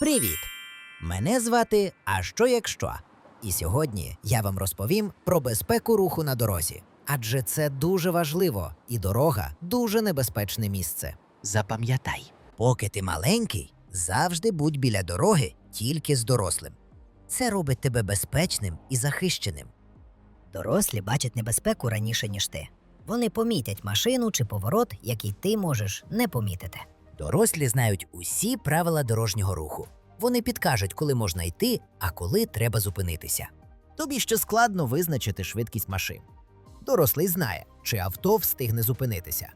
Привіт! Мене звати А що якщо? І сьогодні я вам розповім про безпеку руху на дорозі. Адже це дуже важливо, і дорога дуже небезпечне місце. Запам'ятай, поки ти маленький, завжди будь біля дороги тільки з дорослим. Це робить тебе безпечним і захищеним. Дорослі бачать небезпеку раніше, ніж ти. Вони помітять машину чи поворот, який ти можеш не помітити. Дорослі знають усі правила дорожнього руху. Вони підкажуть, коли можна йти, а коли треба зупинитися. Тобі ще складно визначити швидкість машин. Дорослий знає, чи авто встигне зупинитися.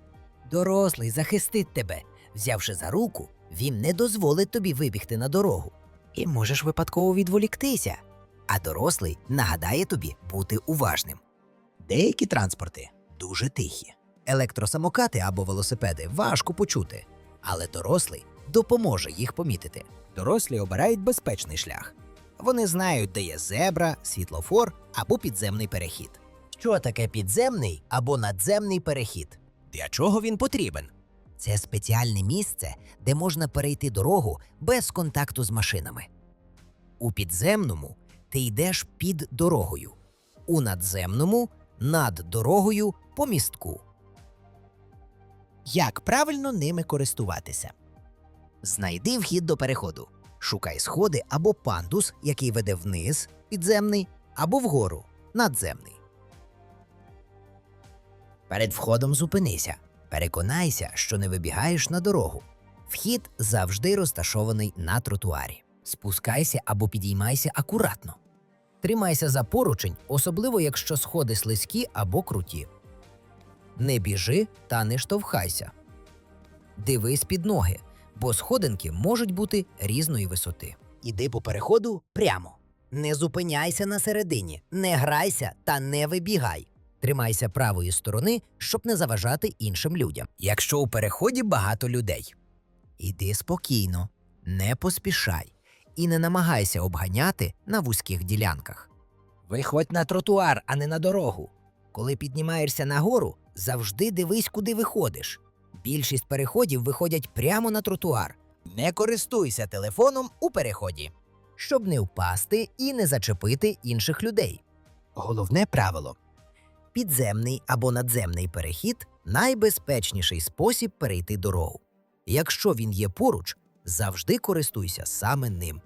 Дорослий захистить тебе. Взявши за руку, він не дозволить тобі вибігти на дорогу. І можеш випадково відволіктися. А дорослий нагадає тобі бути уважним. Деякі транспорти дуже тихі. Електросамокати або велосипеди важко почути, але дорослий допоможе їх помітити. Дорослі обирають безпечний шлях. Вони знають, де є зебра, світлофор або підземний перехід. Що таке підземний або надземний перехід? Для чого він потрібен? Це спеціальне місце, де можна перейти дорогу без контакту з машинами. У підземному ти йдеш під дорогою, у надземному над дорогою по містку. Як правильно ними користуватися? Знайди вхід до переходу. Шукай сходи або пандус, який веде вниз підземний, або вгору надземний. Перед входом зупинися. Переконайся, що не вибігаєш на дорогу. Вхід завжди розташований на тротуарі. Спускайся або підіймайся акуратно. Тримайся за поручень, особливо якщо сходи слизькі або круті. Не біжи та не штовхайся. Дивись під ноги, бо сходинки можуть бути різної висоти. Іди по переходу прямо. Не зупиняйся на середині, не грайся та не вибігай. Тримайся правої сторони, щоб не заважати іншим людям. Якщо у переході багато людей, іди спокійно, не поспішай і не намагайся обганяти на вузьких ділянках. Виходь на тротуар, а не на дорогу. Коли піднімаєшся нагору, завжди дивись, куди виходиш. Більшість переходів виходять прямо на тротуар. Не користуйся телефоном у переході, щоб не впасти і не зачепити інших людей. Головне правило: підземний або надземний перехід найбезпечніший спосіб перейти дорогу. Якщо він є поруч, завжди користуйся саме ним.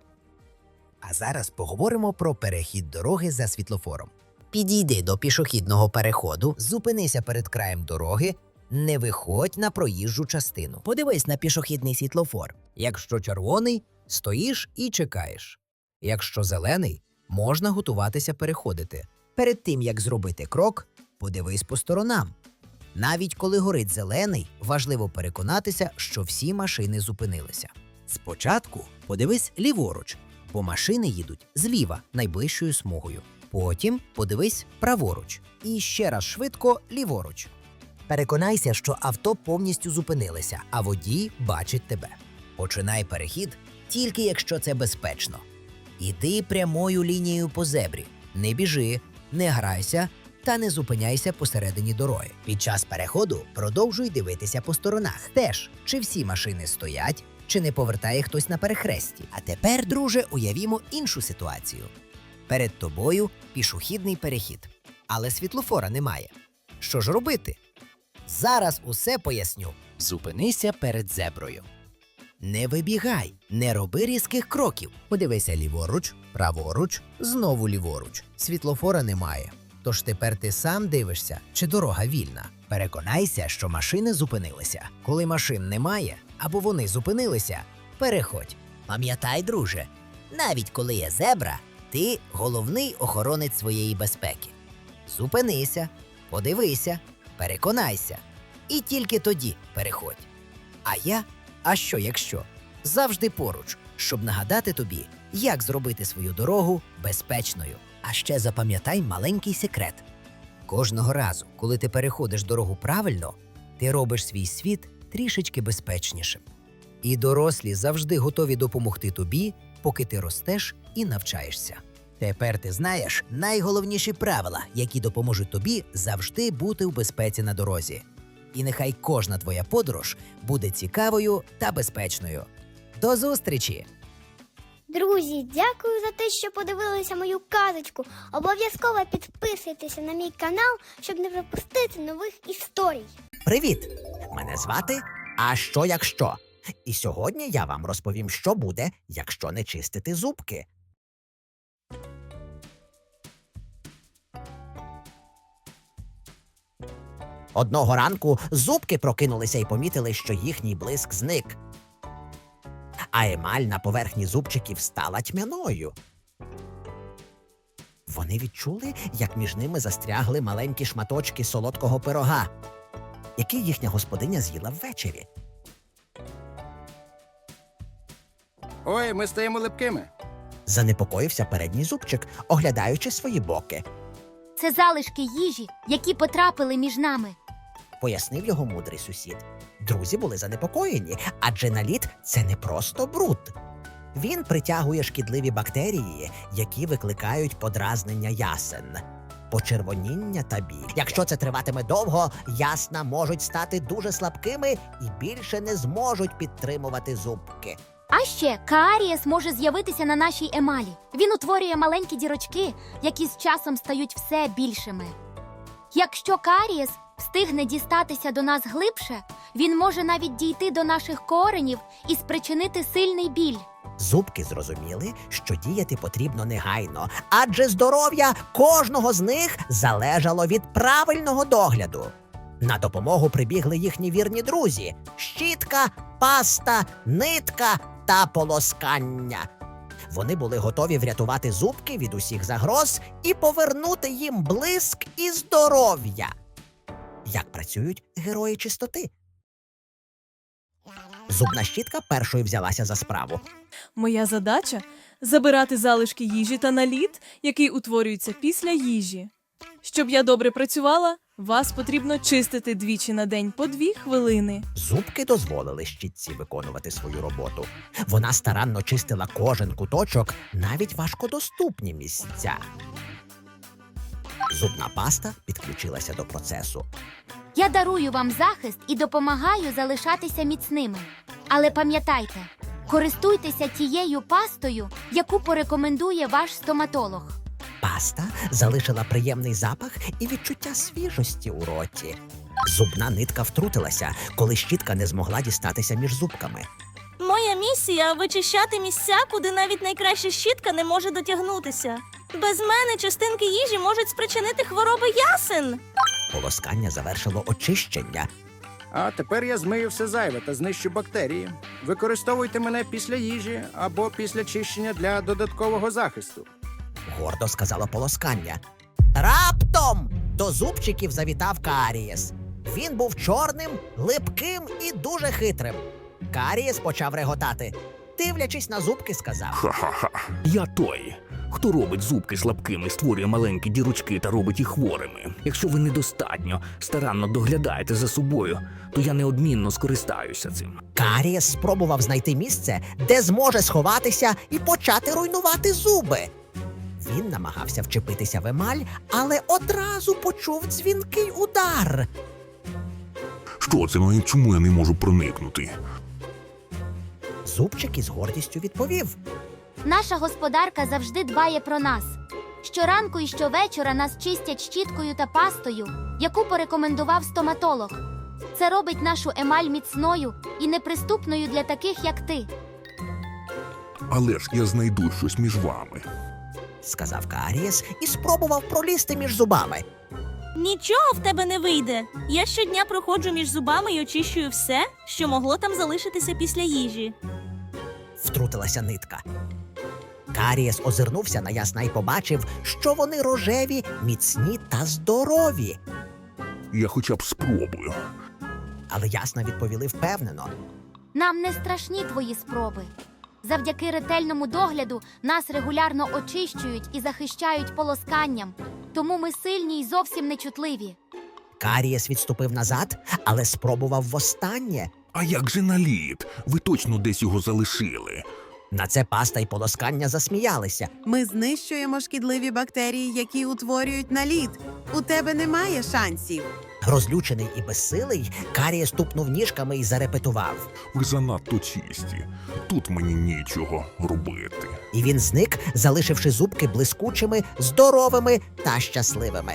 А зараз поговоримо про перехід дороги за світлофором. Підійди до пішохідного переходу, зупинися перед краєм дороги, не виходь на проїжджу частину. Подивись на пішохідний світлофор. Якщо червоний, стоїш і чекаєш. Якщо зелений, можна готуватися переходити. Перед тим як зробити крок, подивись по сторонам. Навіть коли горить зелений, важливо переконатися, що всі машини зупинилися. Спочатку подивись ліворуч, бо машини їдуть зліва найближчою смугою. Потім подивись праворуч і ще раз швидко ліворуч. Переконайся, що авто повністю зупинилися, а водій бачить тебе. Починай перехід тільки якщо це безпечно. Іди прямою лінією по зебрі, не біжи, не грайся та не зупиняйся посередині дороги. Під час переходу продовжуй дивитися по сторонах. Теж, чи всі машини стоять, чи не повертає хтось на перехресті. А тепер, друже, уявімо іншу ситуацію. Перед тобою пішохідний перехід, але світлофора немає. Що ж робити? Зараз усе поясню. Зупинися перед зеброю. Не вибігай, не роби різких кроків. Подивися ліворуч, праворуч, знову ліворуч. Світлофора немає. Тож тепер ти сам дивишся, чи дорога вільна. Переконайся, що машини зупинилися. Коли машин немає або вони зупинилися, переходь. Пам'ятай, друже, навіть коли є зебра, ти головний охоронець своєї безпеки. Зупинися, подивися, переконайся. І тільки тоді переходь. А я, а що якщо? Завжди поруч, щоб нагадати тобі, як зробити свою дорогу безпечною. А ще запам'ятай маленький секрет. Кожного разу, коли ти переходиш дорогу правильно, ти робиш свій світ трішечки безпечнішим. І дорослі завжди готові допомогти тобі, поки ти ростеш і навчаєшся. Тепер ти знаєш найголовніші правила, які допоможуть тобі завжди бути в безпеці на дорозі. І нехай кожна твоя подорож буде цікавою та безпечною. До зустрічі! Друзі, дякую за те, що подивилися мою казочку. Обов'язково підписуйтеся на мій канал, щоб не пропустити нових історій. Привіт! Мене звати А що якщо? І сьогодні я вам розповім, що буде, якщо не чистити зубки. Одного ранку зубки прокинулися і помітили, що їхній блиск зник. А емаль на поверхні зубчиків стала тьмяною. Вони відчули, як між ними застрягли маленькі шматочки солодкого пирога, який їхня господиня з'їла ввечері. Ой, ми стаємо липкими. Занепокоївся передній зубчик, оглядаючи свої боки. Це залишки їжі, які потрапили між нами. Пояснив його мудрий сусід. Друзі були занепокоєні, адже наліт це не просто бруд. Він притягує шкідливі бактерії, які викликають подразнення ясен, почервоніння та біль. Якщо це триватиме довго, ясна можуть стати дуже слабкими і більше не зможуть підтримувати зубки. А ще каарієс може з'явитися на нашій емалі. Він утворює маленькі дірочки, які з часом стають все більшими. Якщо каарієс встигне дістатися до нас глибше, він може навіть дійти до наших коренів і спричинити сильний біль. Зубки зрозуміли, що діяти потрібно негайно, адже здоров'я кожного з них залежало від правильного догляду. На допомогу прибігли їхні вірні друзі: щітка, паста, нитка та полоскання. Вони були готові врятувати зубки від усіх загроз і повернути їм блиск і здоров'я. Як працюють герої чистоти? Зубна щітка першою взялася за справу. Моя задача забирати залишки їжі та наліт, який утворюється після їжі. Щоб я добре працювала, вас потрібно чистити двічі на день по дві хвилини. Зубки дозволили щітці виконувати свою роботу. Вона старанно чистила кожен куточок, навіть важкодоступні місця. Зубна паста підключилася до процесу. Я дарую вам захист і допомагаю залишатися міцними. Але пам'ятайте, користуйтеся тією пастою, яку порекомендує ваш стоматолог. Паста залишила приємний запах і відчуття свіжості у роті. Зубна нитка втрутилася, коли щітка не змогла дістатися між зубками. Моя місія вичищати місця, куди навіть найкраща щітка не може дотягнутися. Без мене частинки їжі можуть спричинити хвороби ясен. Полоскання завершило очищення, А тепер я змию все зайве та знищу бактерії. Використовуйте мене після їжі або після чищення для додаткового захисту. Гордо сказала полоскання. Раптом до зубчиків завітав Карієс. Він був чорним, липким і дуже хитрим. Карієс почав реготати. Дивлячись на зубки, сказав: Ха-ха-ха. Я той, хто робить зубки слабкими, створює маленькі дірочки та робить їх хворими. Якщо ви недостатньо старанно доглядаєте за собою, то я неодмінно скористаюся цим. Карієс спробував знайти місце, де зможе сховатися і почати руйнувати зуби. Він намагався вчепитися в емаль, але одразу почув дзвінкий удар. Що це? І чому я не можу проникнути? Зубчик із гордістю відповів: Наша господарка завжди дбає про нас. Щоранку і щовечора нас чистять щіткою та пастою, яку порекомендував стоматолог. Це робить нашу емаль міцною і неприступною для таких, як ти. Але ж я знайду щось між вами. Сказав Карієс і спробував пролізти між зубами. Нічого в тебе не вийде. Я щодня проходжу між зубами і очищую все, що могло там залишитися після їжі. втрутилася нитка. Карієс озирнувся на ясна і побачив, що вони рожеві, міцні та здорові. Я хоча б спробую. Але ясна відповіли впевнено. Нам не страшні твої спроби. Завдяки ретельному догляду нас регулярно очищують і захищають полосканням, тому ми сильні й зовсім нечутливі. Карієс відступив назад, але спробував востаннє. А як же наліт? Ви точно десь його залишили. На це паста й полоскання засміялися. Ми знищуємо шкідливі бактерії, які утворюють наліт. У тебе немає шансів. Розлючений і безсилий, Карієс тупнув ніжками і зарепетував. Ви занадто чисті. Тут мені нічого робити. і він зник, залишивши зубки блискучими, здоровими та щасливими.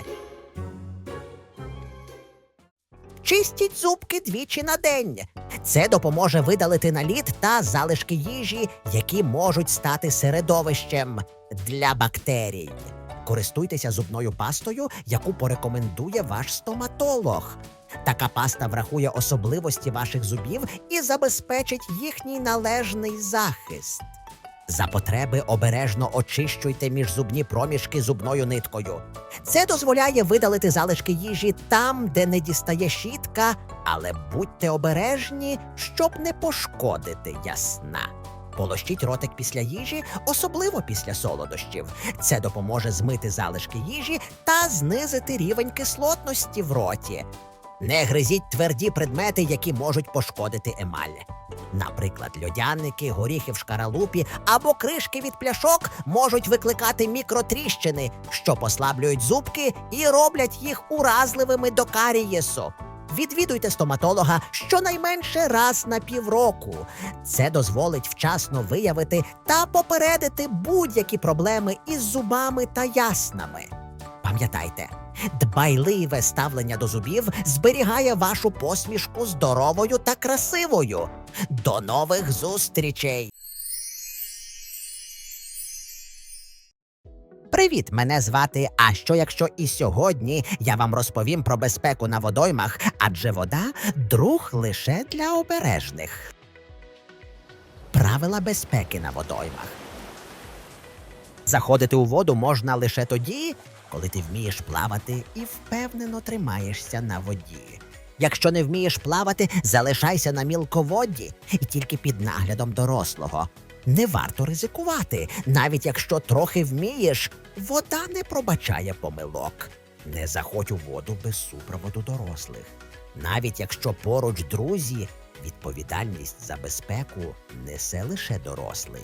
Чистіть зубки двічі на день. Це допоможе видалити наліт та залишки їжі, які можуть стати середовищем для бактерій. Користуйтеся зубною пастою, яку порекомендує ваш стоматолог. Така паста врахує особливості ваших зубів і забезпечить їхній належний захист. За потреби обережно очищуйте міжзубні проміжки зубною ниткою. Це дозволяє видалити залишки їжі там, де не дістає щітка, але будьте обережні, щоб не пошкодити ясна. Полощіть ротик після їжі, особливо після солодощів. Це допоможе змити залишки їжі та знизити рівень кислотності в роті. Не гризіть тверді предмети, які можуть пошкодити емаль. Наприклад, льодяники, горіхи в шкаралупі або кришки від пляшок можуть викликати мікротріщини, що послаблюють зубки і роблять їх уразливими до карієсу. Відвідуйте стоматолога щонайменше раз на півроку. Це дозволить вчасно виявити та попередити будь-які проблеми із зубами та яснами. Пам'ятайте, дбайливе ставлення до зубів зберігає вашу посмішку здоровою та красивою. До нових зустрічей! Привіт, мене звати. А що якщо і сьогодні я вам розповім про безпеку на водоймах, адже вода друг лише для обережних. Правила безпеки на водоймах. Заходити у воду можна лише тоді, коли ти вмієш плавати і впевнено тримаєшся на воді. Якщо не вмієш плавати, залишайся на мілководді і тільки під наглядом дорослого. Не варто ризикувати, навіть якщо трохи вмієш, вода не пробачає помилок. Не заходь у воду без супроводу дорослих. Навіть якщо поруч друзі, відповідальність за безпеку несе лише дорослий.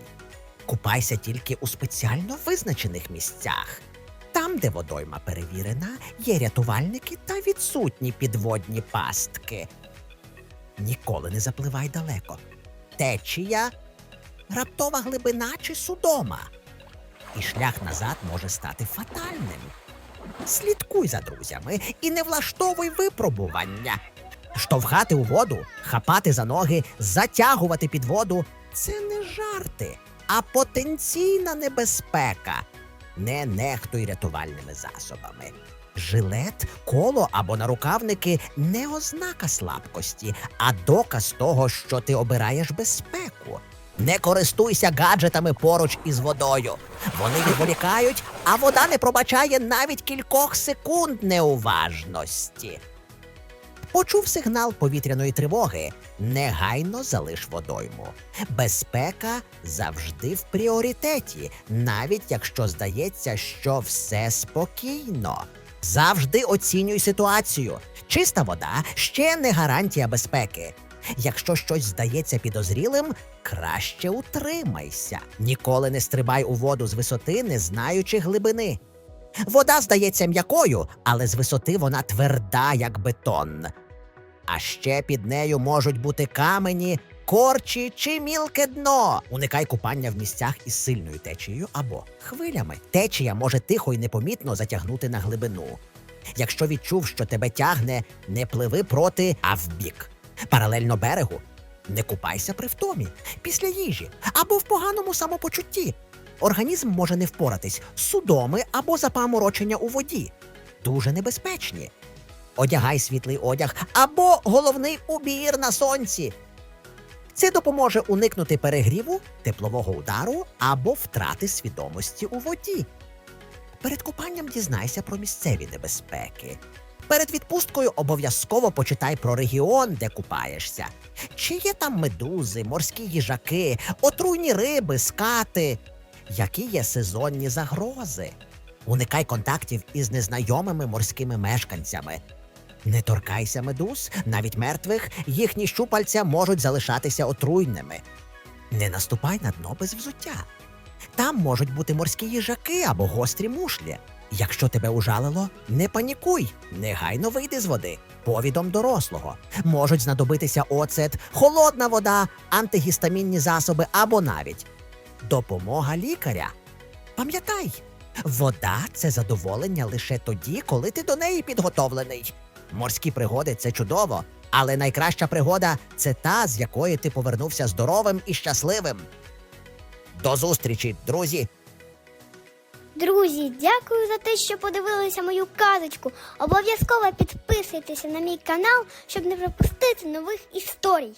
Купайся тільки у спеціально визначених місцях. Там, де водойма перевірена, є рятувальники та відсутні підводні пастки. Ніколи не запливай далеко. Течія, раптова глибина чи судома. І шлях назад може стати фатальним. Слідкуй за друзями і не влаштовуй випробування. Штовхати у воду, хапати за ноги, затягувати під воду це не жарти, а потенційна небезпека. Не нехтуй рятувальними засобами. Жилет, коло або нарукавники не ознака слабкості, а доказ того, що ти обираєш безпеку. Не користуйся гаджетами поруч із водою. Вони відволікають, а вода не пробачає навіть кількох секунд неуважності. Почув сигнал повітряної тривоги. Негайно залиш водойму. Безпека завжди в пріоритеті, навіть якщо здається, що все спокійно. Завжди оцінюй ситуацію. Чиста вода ще не гарантія безпеки. Якщо щось здається підозрілим, краще утримайся. Ніколи не стрибай у воду з висоти, не знаючи глибини. Вода здається м'якою, але з висоти вона тверда, як бетон. А ще під нею можуть бути камені, корчі чи мілке дно. Уникай купання в місцях із сильною течією або хвилями. Течія може тихо й непомітно затягнути на глибину. Якщо відчув, що тебе тягне, не пливи проти, а вбік. Паралельно берегу. Не купайся при втомі, після їжі або в поганому самопочутті. Організм може не впоратись з судоми або запаморочення у воді. Дуже небезпечні. Одягай світлий одяг або головний убір на сонці. Це допоможе уникнути перегріву, теплового удару або втрати свідомості у воді. Перед купанням дізнайся про місцеві небезпеки. Перед відпусткою обов'язково почитай про регіон, де купаєшся. Чи є там медузи, морські їжаки, отруйні риби, скати, які є сезонні загрози. Уникай контактів із незнайомими морськими мешканцями. Не торкайся медуз, навіть мертвих, їхні щупальця можуть залишатися отруйними. Не наступай на дно без взуття. Там можуть бути морські їжаки або гострі мушлі. Якщо тебе ужалило, не панікуй, негайно вийди з води. Повідом дорослого. Можуть знадобитися оцет, холодна вода, антигістамінні засоби або навіть допомога лікаря. Пам'ятай, вода це задоволення лише тоді, коли ти до неї підготовлений. Морські пригоди це чудово, але найкраща пригода це та, з якої ти повернувся здоровим і щасливим. До зустрічі, друзі! Друзі, дякую за те, що подивилися мою казочку. Обов'язково підписуйтеся на мій канал, щоб не пропустити нових історій.